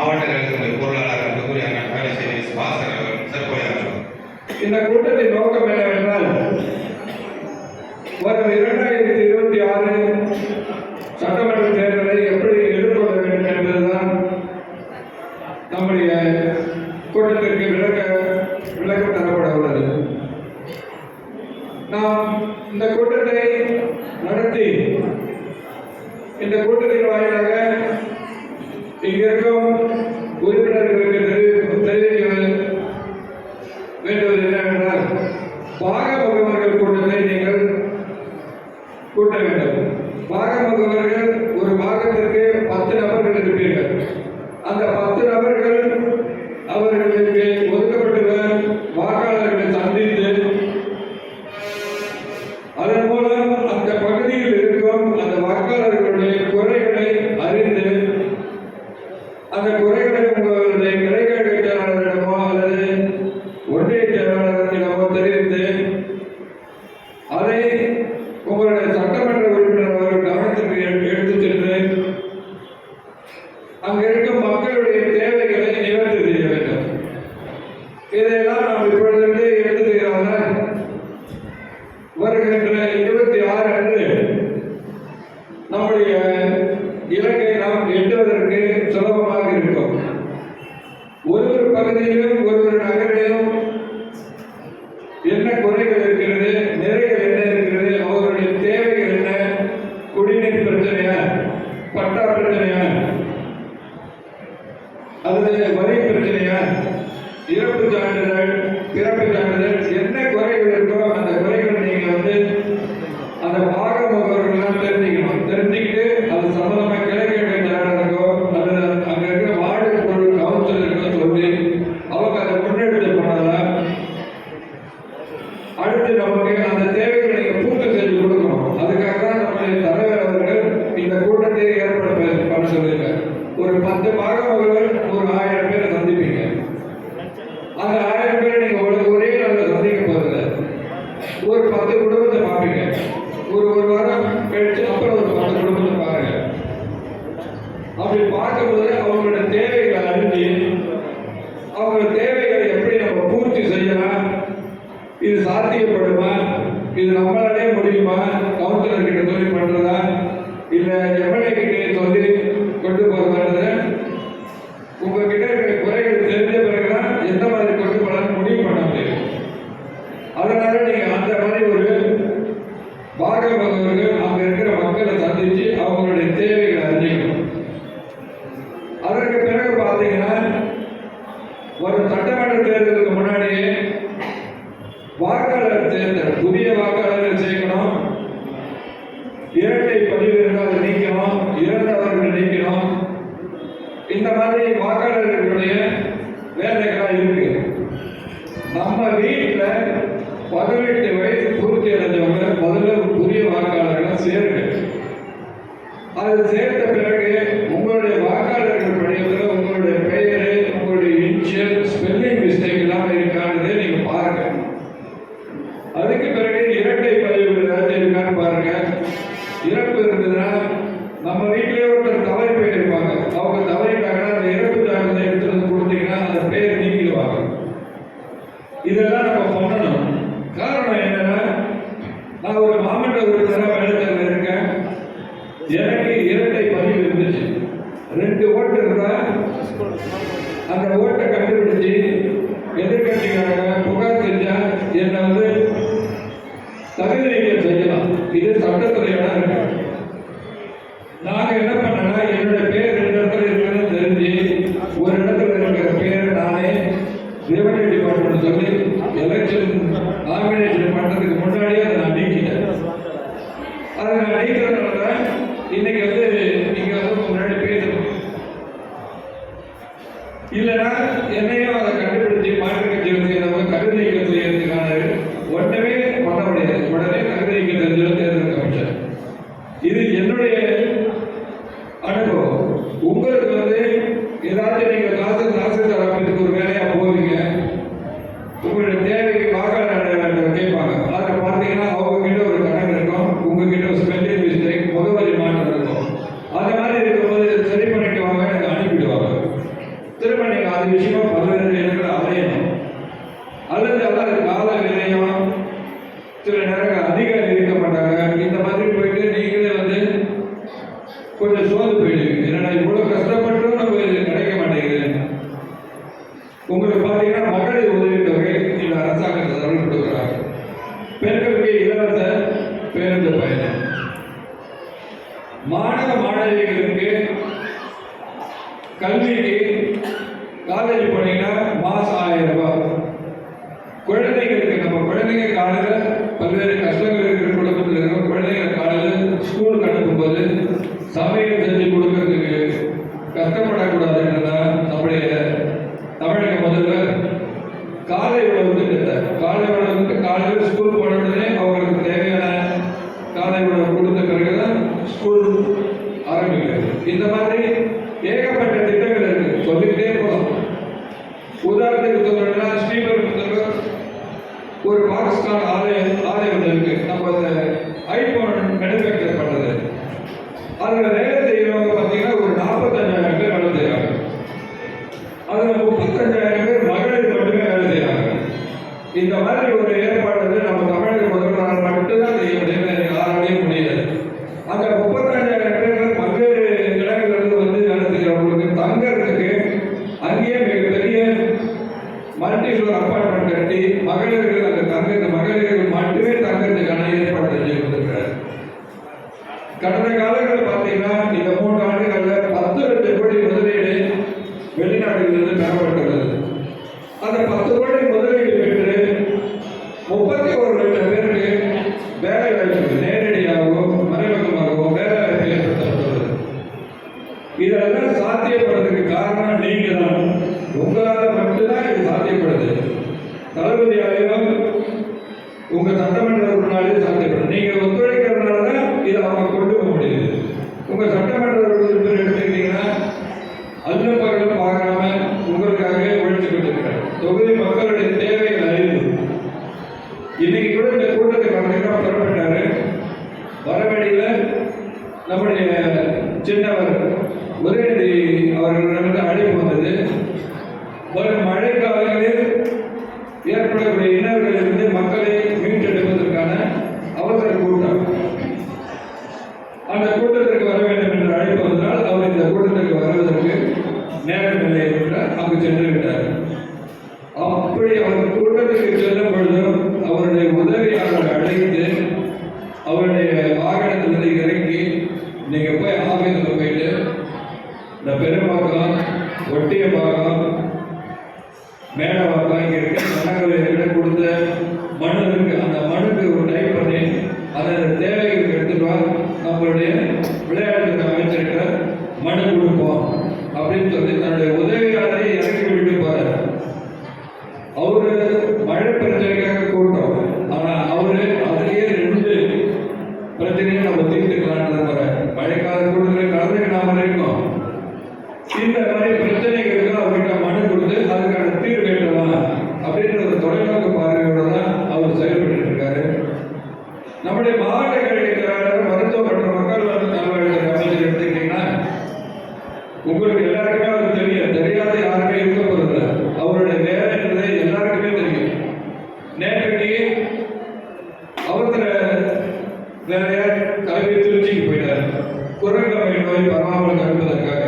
மாவட்ட கழகத்தினுடைய பொருளாளர் அன்புக்குரிய அண்ணன் வேலைச்சேரி சுபாசர் அவர்கள் சிறப்புரையாற்றும் இந்த கூட்டத்தின் நோக்கம் என்னவென்றால் வரும் இரண்டாயிரத்தி இருபத்தி ஆறு சட்டமன்ற தேர்தலை எப்படி எதிர்கொள்ள வேண்டும் என்பதுதான் நம்முடைய கூட்டத்திற்கு விளக்க விளக்கம் தரப்பட உள்ளது. நாம் இந்த கூட்டத்தை நடத்தி இந்த கூட்டத்தின் வாயிலாக invierno. வாக்காளர் தேர்தல் புதிய வாக்காளர்கள் சேர்க்கணும். இரட்டை பதிவு இருந்தால் நீக்கணும் இறந்தவர்கள் நீக்கணும். இந்த மாதிரி வாக்காளர்களுடைய வேலைகளாக இருக்கு. நம்ம வீட்டில் பதினெட்டு வயசு பூர்த்தி அடைஞ்சவங்க முதல்ல புதிய வாக்காளர்களை சேருங்க. அது சேர்த்த பிறகு உங்களுடைய நான் ஒரு மாவட்ட உறுப்பினராக மேலத்தில் இருக்கேன். எனக்கு இரட்டை பதிவு இருந்துச்சு. ரெண்டு ஓட்டு இருந்தா அந்த ஓட்டை கண்டுபிடிச்சு எதிர்கட்சிக்காரங்க புகார் செஞ்சா என்னை வந்து தகுதி நீக்கம் செய்யலாம். இது சட்டத்துறை நாங்கள் என்ன பண்ணனா என்னோட பேர் ரெண்டு இடத்துல இருக்குன்னு தெரிஞ்சு ஒரு இடத்துல இருக்கிற பேரை நானே ரெவன்யூ டிபார்ட்மெண்ட் சொல்லி எலெக்ஷன் ஆர்கனை திரும்ப அது விஷயமா பல்வேறு இடங்களை அமையணும் அல்லது அவர் கால விரயம் சில நேரங்கள் அதிகாரி இருக்க மாட்டாங்க இந்த மாதிரி போயிட்டு நீங்களே வந்து கொஞ்சம் சோர்ந்து போயிடுவீங்க. என்னடா இவ்வளவு கஷ்டப்பட்டும் நம்ம இது கிடைக்க மாட்டேங்குது. உங்களுக்கு பார்த்தீங்கன்னா மகளிர் தொகை இந்த அரசாங்கத்தை தரவு கொடுக்குறாங்க. பெண்களுக்கு இலவச பேருந்து பயணம். மாணவ மாணவிகளுக்கு கல்விக்கு காலேஜ் போனீங்கன்னா மாசம் ஆயிரம் ரூபாய் குழந்தைங்களுக்கு நம்ம குழந்தைங்க காலையில் பல்வேறு கஷ்டங்கள் இருக்கிற குடும்பத்தில் இருக்கிற குழந்தைங்க காலையில் ஸ்கூலுக்கு அனுப்பும்போது சமையல் செஞ்சு கொடுக்கறதுக்கு கஷ்டப்படக்கூடாதுன்றதான் நம்முடைய தமிழக முதல்வர் காலை உணவு திட்டத்தை காலை உணவுக்கு காலையில் ஸ்கூல் போன உடனே அவங்களுக்கு தேவையான காலை உணவு கொடுத்த பிறகுதான் ஸ்கூல் ஆரம்பிக்கிறது. இந்த மாதிரி ஏகப்பட்ட திட்டங்கள் இருக்கு. சொல்லிக்கிட்டே போகலாம். உதாரணத்துக்கு சொல்லணும்னா ஸ்ரீபெரும்புத்தூர் ஒரு பாகிஸ்தான் ஆலயம் ஆலயம் இருக்கு. நம்ம ஐபோன் நடுவே மல்டி கட்டி மகளிர்கள் அங்கே தங்க மகளிர்கள் மட்டுமே தங்கறதுக்கான ஏற்பாடு செஞ்சு கொடுத்துருக்காரு கடந்த காலங்களில் பார்த்தீங்கன்னா இந்த மூன்று ஆண்டுகளில் பத்து லட்சம் கோடி முதலீடு வெளிநாடுகளிலிருந்து பெறப்பட்டுள்ளது. அந்த பத்து கோடி முதலீடு பெற்று முப்பத்தி ஒரு லட்சம் பேருக்கு வேலை வாய்ப்பு நேரடியாகவோ மறைமுகமாகவோ வேலை வாய்ப்பு ஏற்படுத்தப்பட்டுள்ளது. இதெல்லாம் சாத்தியப்படுறதுக்கு காரணம் நீங்க தான் உங்களால் மட்டும்தான் இது சாத்தியப்படுது. தளபதி தளபதியாலையும் உங்க சட்டமன்ற உறுப்பினாலே சாத்தியப்படும். நீங்க ஒத்துழைக்கிறதுனால தான் இதை அவங்க கொண்டு போக முடியுது. உங்க சட்டமன்ற உறுப்பினர் எடுத்துக்கிட்டீங்கன்னா அல்ல பகலும் பார்க்காம உங்களுக்காக உழைச்சு கொண்டிருக்கிறார். தொகுதி மக்களுடைய தேவைகள் அறிவு. இன்னைக்கு கூட இந்த கூட்டத்துக்கு வந்தீங்கன்னா புறப்பட்டாரு? வரவழியில நம்முடைய சின்னவர் உதயநிதி அவர்களிடமிருந்து அழைப்பு வந்தது. வரும் மழைக்காலங்களில் ஏற்படக்கூடிய இன்னல்களிலிருந்து மக்களை மீட்டெடுப்பதற்கான அவசர கூட்டம். அந்த கூட்டத்திற்கு வர வேண்டும் என்று அழைப்பு வந்ததால் அவர் இந்த கூட்டத்திற்கு வருவதற்கு நேரம் இல்லை என்றார் அங்கு சென்று விட்டார் அப்படி அவர் கூட்டத்திற்கு செல்லும் பொழுது அப்படின்னு சொல்லி தன்னுடைய உதவியாளரை இறக்கி விட்டு போறாரு. அவரு மழை பிரச்சனைக்காக கூட்டம். ஆனா அவரு அதுலயே ரெண்டு பிரச்சனையும் நம்ம தீர்த்துக்கலாம்னு போறாரு மழைக்கால கூட்டத்தில் கலந்துக்கிடாம இருக்கோம் இந்த மாதிரி பிரச்சனைகளுக்கு அவர்கிட்ட மனு கொடுத்து அதுக்கான தீர்வு கேட்கலாம் அப்படின்ற ஒரு தொலைநோக்கு பார்வையோட தான் அவர் செயல்பட்டு இருக்காரு. நம்முடைய மாவட்ட கல்வி மருத்துவ மற்றும் மக்கள் நல- நல்வாழ்வுத்துறை அமைச்சர் எடுத்துக்கிட்டீங்கன்னா உங்களுக்கு வேலையா கல்வி திருச்சிக்கு போயிட்டார். குரங்கமை நோய் பரவாமல் தடுப்பதற்காக.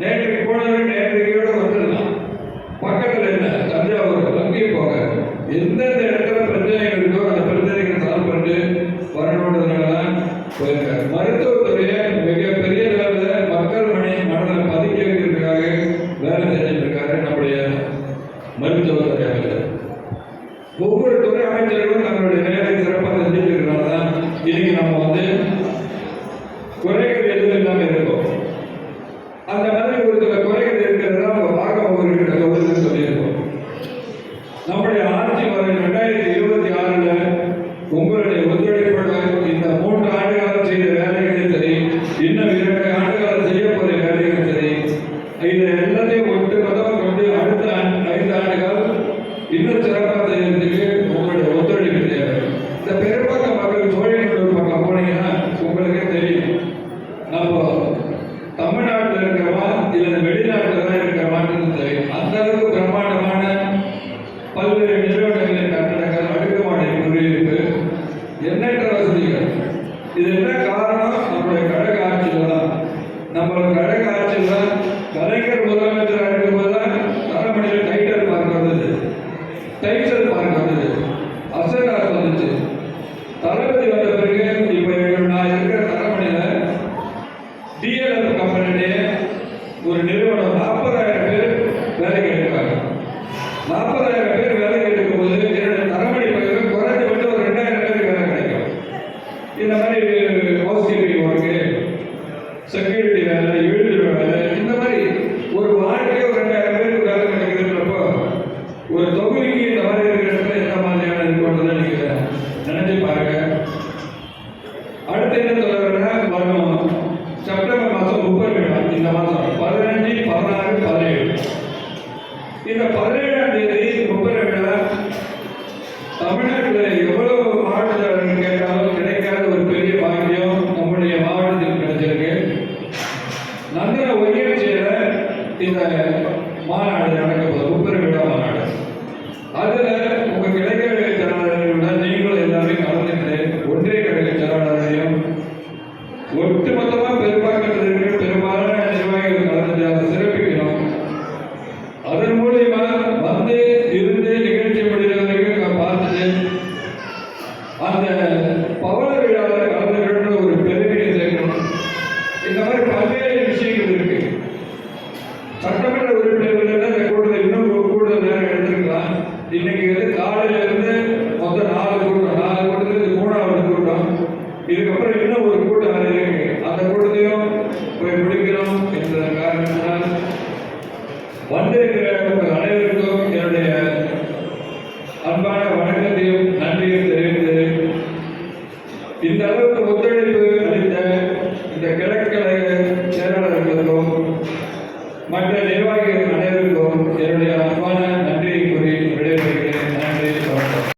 நேற்றைக்கு போனவர்கள் நேற்றையோட வந்துடலாம். மக்கள் என்ன? தஞ்சாவூர் அங்கேயும் போக எந்தெந்த இடத்துல பிரச்சனைகள் இருக்கோ அந்த பிரச்சனைகளை சால்வ் பண்ணிட்டு வரணுன்றதுனால தான் போயிருக்காரு. மருத்துவத்துறையை மிகப்பெரிய லெவலில் மக்கள் மணி மனதில் பதிக்க வைக்கிறதுக்காக வேலை செஞ்சுட்டு இருக்காரு நம்முடைய மருத்துவத்துறை передових. போய் என்ற காரணத்தினால் வந்திருக்கிற